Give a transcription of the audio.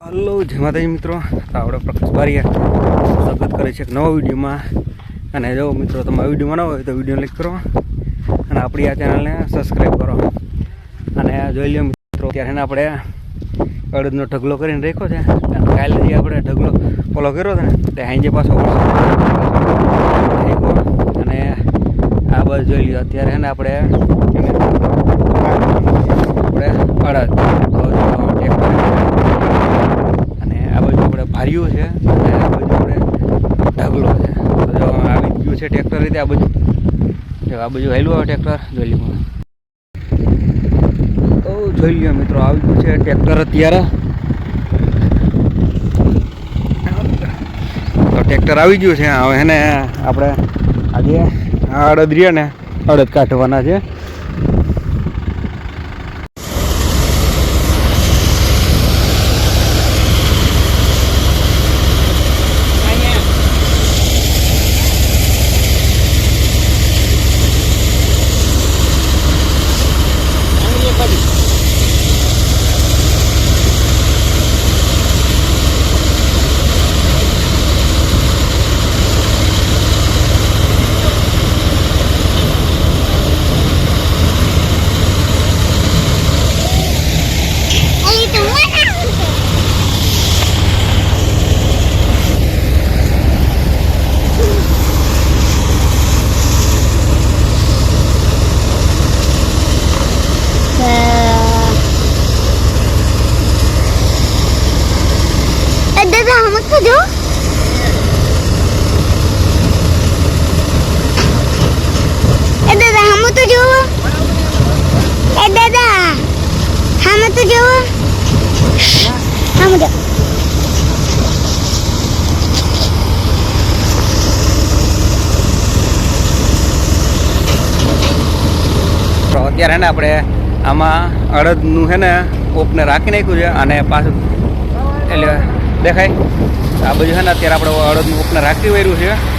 Hello, જય મિત્રો. તો આપણે પ્રકાશ બારિયા સ્વાગત કરે છે એક નવા વિડીયોમાં. અને જો મિત્રો, તમે વિડીયોમાં ન હોય તો વીડિયો લાઈક કરો. અને આપણી આ ચેનલને સબસ્ક્રાઈબ કરો. અને જોઈ લો મિત્રો ત્યારે એને આપણે અડદનો ઢગલો કરીને રાખ્યો છે. અને કાલે જે આપણે ઢગલો ફોલો કર્યો હતો ને, તે હાંજે પાછો અને આ બધું જોઈ લ્યો, અત્યારે આપણે આપણે અડદ તો જો tractor અને આ બાજુ છે અને આ બાજુ આપણે ઢગલો છે. આવી ગયું છે ટ્રેક્ટર રીતે આ બાજુ. જો આ બાજુ હેલું આવે ટ્રેક્ટર, જોઈ લીધું તો જોઈ લ્યો મિત્રો, આવી ગયું છે ટ્રેક્ટર અત્યારે. તો ટ્રેક્ટર આવી ગયું છે હવે એને આપણે આજે અડદ રહ્યા ને અડદ કાઢવાના છે. તો જો એ દાદા હમ તો જોવો એ દાદા હમ તો જોવો હમ જો અત્યારે ને આપણે આમાં અડદનું છે ને ઓપને રાખી નાખ્યું છે અને પાછું એટલે દેખાય? આ બાજુ છે ને અત્યારે આપણે અડદનું ઓપને રાખી વર્યું છે.